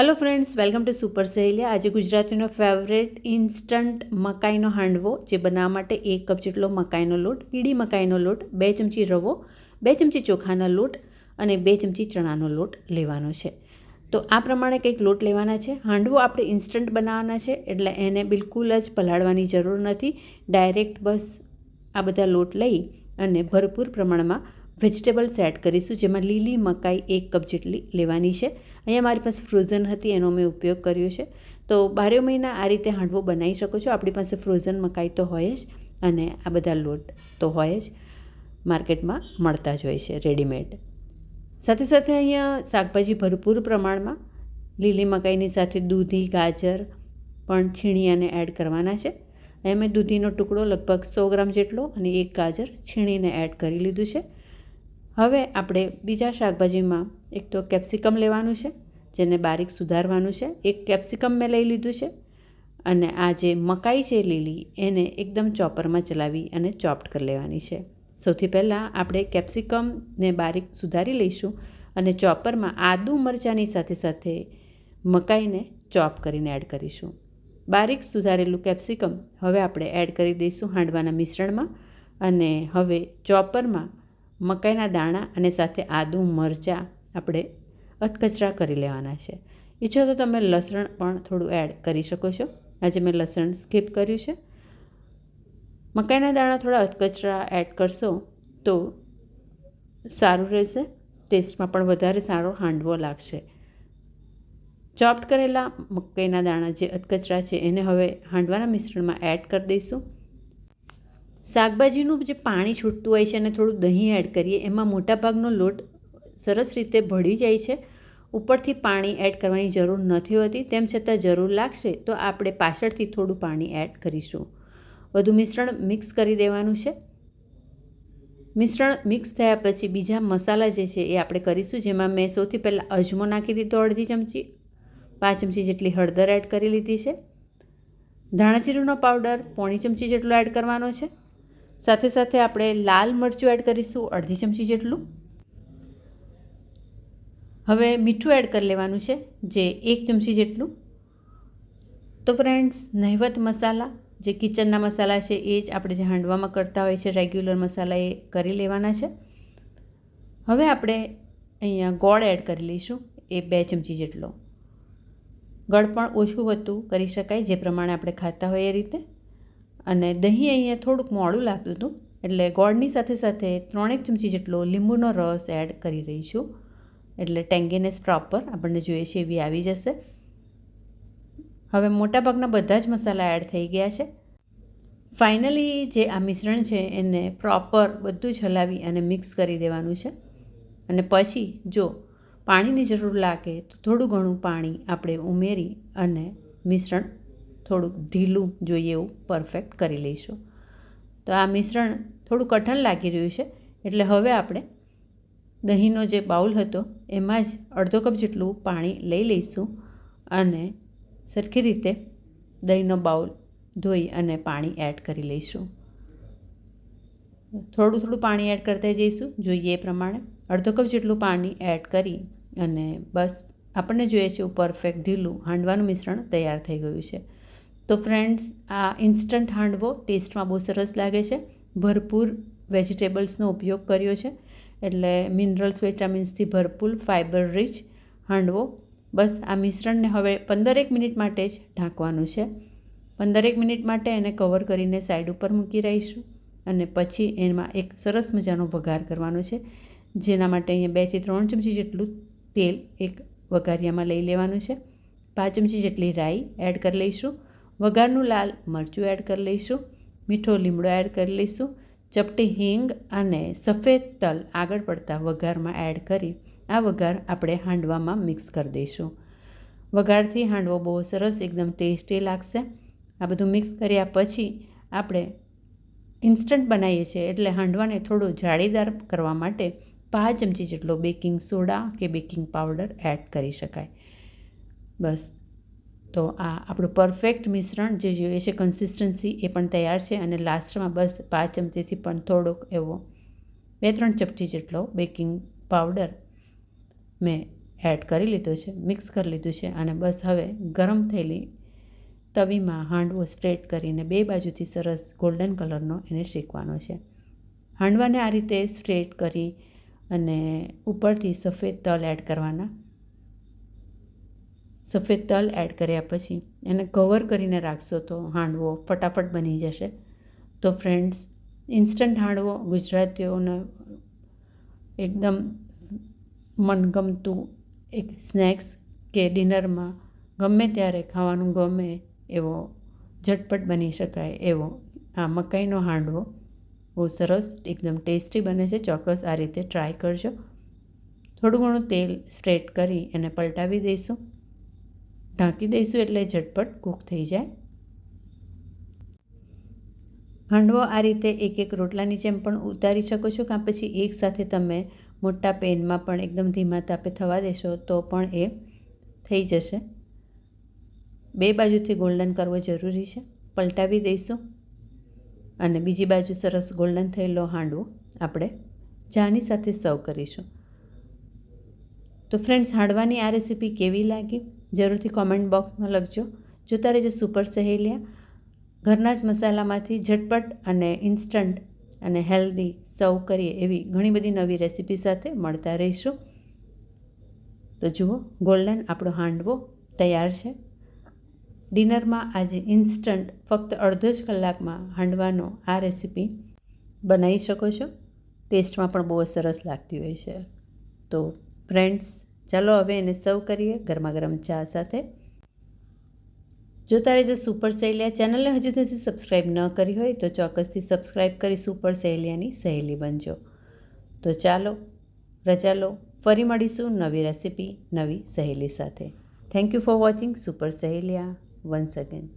Hello friends welcome to super સહેલિયા આજે ગુજરાતીનો favourite instant મકાઈનો હાંડવો, જે બનાવવા માટે એક કપ જેટલો મકાઈનો લોટ, પીળી મકાઈનો લોટ, બે ચમચી રવો, બે ચમચી ચોખાના લોટ અને બે ચમચી ચણાનો લોટ લેવાનો છે. તો આ પ્રમાણે કંઈક લોટ લેવાના છે. હાંડવો આપણે ઇન્સ્ટન્ટ બનાવવાના છે, એટલે એને બિલકુલ જ પલાળવાની જરૂર નથી. ડાયરેક્ટ બસ આ બધા લોટ લઈ અને ભરપૂર પ્રમાણમાં વેજીટેબલ્સ એડ કરીશું, જેમાં લીલી મકાઈ એક કપ જેટલી લેવાની છે. અહીંયા મારી પાસે ફ્રોઝન હતી, એનો મેં ઉપયોગ કર્યો છે. તો બારે મહિના આ રીતે હાંડવો બનાવી શકો છો. આપણી પાસે ફ્રોઝન મકાઈ તો હોય જ અને આ બધા લોટ તો હોય જ માર્કેટમાં મળતા જ હોય છે, રેડીમેડ. સાથે સાથે અહીંયા શાકભાજી ભરપૂર પ્રમાણમાં લીલી મકાઈની સાથે દૂધી, ગાજર પણ છીણી અને એડ કરવાના છે. અહીંયા મેં દૂધીનો ટુકડો લગભગ સો ગ્રામ જેટલો અને એક ગાજર છીણીને એડ કરી લીધું છે. હવે આપણે બીજા શાકભાજીમાં એક તો કેપ્સિકમ લેવાનું છે, જેને બારીક સુધારવાનું છે. એક કેપ્સિકમ મેં લઈ લીધું છે અને આ જે મકાઈ છે લીલી, એને એકદમ ચોપરમાં ચલાવી અને ચોપ્ડ કરી લેવાની છે. સૌથી પહેલાં આપણે કેપ્સિકમને બારીક સુધારી લઈશું અને ચોપરમાં આદુ મરચાંની સાથે સાથે મકાઈને ચોપ કરીને એડ કરીશું. બારીક સુધારેલું કેપ્સિકમ હવે આપણે એડ કરી દઈશું હાંડવાના મિશ્રણમાં અને હવે ચોપરમાં મકાઈના દાણા અને સાથે આદું, મરચાં આપણે અધકચરા કરી લેવાના છે. ઈચ્છો તો તમે લસણ પણ થોડું એડ કરી શકો છો. આજે મેં લસણ સ્કીપ કર્યું છે. મકાઈના દાણા થોડા અધકચરા એડ કરશો તો સારું રહેશે. ટેસ્ટમાં પણ વધારે સારો હાંડવો લાગશે. ચોપ્ડ કરેલા મકાઈના દાણા જે અધકચરા છે એને હવે હાંડવાના મિશ્રણમાં એડ કરી દઈશું. શાકભાજીનું જે પાણી છૂટતું હોય છે અને થોડું દહીં એડ કરીએ, એમાં મોટાભાગનો લોટ સરસ રીતે ભળી જાય છે. ઉપરથી પાણી એડ કરવાની જરૂર નથી હોતી. તેમ છતાં જરૂર લાગશે તો આપણે પાછળથી થોડું પાણી એડ કરીશું. બધું મિશ્રણ મિક્સ કરી દેવાનું છે. મિશ્રણ મિક્સ થયા પછી બીજા મસાલા જે છે એ આપણે કરીશું, જેમાં મેં સૌથી પહેલાં અજમો નાખી દીધો અડધી ચમચી, પાંચ ચમચી જેટલી હળદર એડ કરી લીધી છે. ધાણાજીરુંનો પાવડર પોણી ચમચી જેટલો એડ કરવાનો છે. સાથે સાથે આપણે લાલ મરચું એડ કરીશું, અડધી ચમચી જેટલું. હવે મીઠું એડ કરી લેવાનું છે, જે એક ચમચી જેટલું. તો ફ્રેન્ડ્સ નહિવત મસાલા, જે કિચનના મસાલા છે, એ જ આપણે જે હાંડવામાં કરતા હોય છે રેગ્યુલર મસાલા એ કરી લેવાના છે. હવે આપણે અહીંયા ગોળ એડ કરી લઈશું, એ બે ચમચી જેટલો. ગળ પણ ઓછું વધતું કરી શકાય, જે પ્રમાણે આપણે ખાતા હોય એ રીતે. અને દહીં અહીંયા થોડુંક મોડું લાગતું હતું. એટલે ગોળની સાથે સાથે ત્રણેક ચમચી જેટલો લીંબુનો રસ એડ કરી રહી છું. એટલે ટેંગીનેસ પ્રોપર આપણને જોઈએ છે એવી આવી જશે. હવે મોટાભાગના બધા જ મસાલા એડ થઈ ગયા છે. ફાઇનલી જે આ મિશ્રણ છે એને પ્રોપર બધું જ હલાવી અને મિક્સ કરી દેવાનું છે. અને પછી જો પાણીની જરૂર લાગે તો થોડું ઘણું પાણી આપણે ઉમેરી અને મિશ્રણ થોડુંક ઢીલું જોઈએ એવું પરફેક્ટ કરી લઈશું. તો આ મિશ્રણ થોડું કઠણ લાગી રહ્યું છે, એટલે હવે આપણે દહીંનો જે બાઉલ હતો એમાં જ અડધો કપ જેટલું પાણી લઈ લઈશું અને સરખી રીતે દહીંનો બાઉલ ધોઈ અને પાણી એડ કરી લઈશું. થોડું થોડું પાણી એડ કરતા જઈશું, જોઈએ એ પ્રમાણે. અડધો કપ જેટલું પાણી એડ કરી અને બસ આપણને જોઈએ છે પરફેક્ટ ઢીલું હાંડવાનું મિશ્રણ તૈયાર થઈ ગયું છે. તો ફ્રેન્ડ્સ, આ ઇન્સ્ટન્ટ હાંડવો ટેસ્ટમાં બહુ સરસ લાગે છે. ભરપૂર વેજીટેબલ્સનો ઉપયોગ કર્યો છે. એટલે મિનરલ્સ, વિટામિન્સથી ભરપૂર, ફાઇબર રિચ હાંડવો. બસ આ મિશ્રણને હવે પંદરેક મિનિટ માટે જ ઢાંકવાનું છે. પંદરેક મિનિટ માટે એને કવર કરીને સાઈડ ઉપર મૂકી રહીશું અને પછી એમાં એક સરસ મજાનો વઘાર કરવાનો છે. જેના માટે અહીંયા બેથી ત્રણ ચમચી જેટલું તેલ એક વઘારિયામાં લઈ લેવાનું છે. પાંચ ચમચી જેટલી રાઈ એડ કરી લઈશું. વઘારનું લાલ મરચું એડ કરી લઈશું, મીઠો લીમડો એડ કરી લઈશું, ચપટી હિંગ અને સફેદ તલ આગળ પડતા વઘારમાં એડ કરી આ વઘાર આપણે હાંડવામાં મિક્સ કરી દઈશું. વઘારથી હાંડવો બહુ સરસ એકદમ ટેસ્ટી લાગશે. આ બધું મિક્સ કર્યા પછી આપણે ઇન્સ્ટન્ટ બનાવીએ છીએ એટલે હાંડવાને થોડું જાળીદાર કરવા માટે પાંચ ચમચી જેટલો બેકિંગ સોડા કે બેકિંગ પાવડર એડ કરી શકાય. બસ. તો આ આપણું પરફેક્ટ મિશ્રણ જે જોઈએ છે કન્સિસ્ટન્સી એ પણ તૈયાર છે અને લાસ્ટમાં બસ પાંચ ચમચીથી પણ થોડોક એવો બે ત્રણ ચપટી જેટલો બેકિંગ પાવડર મેં એડ કરી લીધો છે મિક્સ કરી લીધું છે અને બસ હવે ગરમ થયેલી તવીમાં હાંડવો સ્પ્રેડ કરીને બે બાજુથી સરસ ગોલ્ડન કલરનો એને શેકવાનો છે. હાંડવાને આ રીતે સ્પ્રેડ કરી અને ઉપરથી સફેદ તલ એડ કરવાના સફેદ તલ એડ કર્યા પછી એને કવર કરીને રાખશો તો હાંડવો ફટાફટ બની જશે. તો ફ્રેન્ડ્સ ઇન્સ્ટન્ટ હાંડવો ગુજરાતીઓને એકદમ મનગમતું એક સ્નેક્સ કે ડિનરમાં ગમે ત્યારે ખાવાનું ગમે એવો ઝટપટ બની શકાય એવો આ મકાઈનો હાંડવો. બહુ સરસ, એકદમ ટેસ્ટી બને છે. ચોક્કસ આ રીતે ટ્રાય કરજો. થોડું ઘણું તેલ સ્પ્રેડ કરી એને પલટાવી દઈશું. ઢાંકી દઈશું એટલે ઝટપટ કૂક થઈ જાય. હાંડવો આ રીતે એક એક રોટલાની જેમ પણ ઉતારી શકો છો કાં પછી એકસાથે તમે મોટા પેનમાં પણ એકદમ ધીમા તાપે થવા દેશો તો પણ એ થઈ જશે. બે બાજુથી ગોલ્ડન કરવો જરૂરી છે. પલટાવી દઈશું. અને બીજી બાજુ સરસ ગોલ્ડન થયેલો હાંડવો આપણે ચાની સાથે સર્વ કરીશું. તો ફ્રેન્ડ્સ હાંડવાની આ રેસીપી કેવી લાગી? જરૂરથી કોમેન્ટ બોક્સમાં લખજો. જોતા રહેજો સુપર સહેલિયા. ઘરના જ મસાલામાંથી ઝટપટ અને ઇન્સ્ટન્ટ અને હેલ્ધી સર્વ કરીએ એવી ઘણી બધી નવી રેસીપી સાથે મળતા રહીશું. તો જુઓ ગોલ્ડન આપણો હાંડવો તૈયાર છે. ડિનરમાં આજે ઇન્સ્ટન્ટ ફક્ત અડધો જ કલાકમાં હાંડવાનો આ રેસીપી બનાવી શકો છો. ટેસ્ટમાં પણ બહુ સરસ લાગતી હોય છે. તો ફ્રેન્ડ્સ ચાલો હવે એને સર્વ કરીએ ગરમા ગરમ ચા સાથે. જોતા રહેજો સુપર સહેલિયા ચેનલને હજુ સુધી સબસ્ક્રાઈબ ન કરી હોય તો ચોક્કસથી સબસ્ક્રાઈબ કરી સુપર સહેલિયાની સહેલી બનજો. તો ચાલો, રજા લો, ફરી મળીશું નવી રેસીપી, નવી સહેલી સાથે. Thank you for watching super Saheliya once again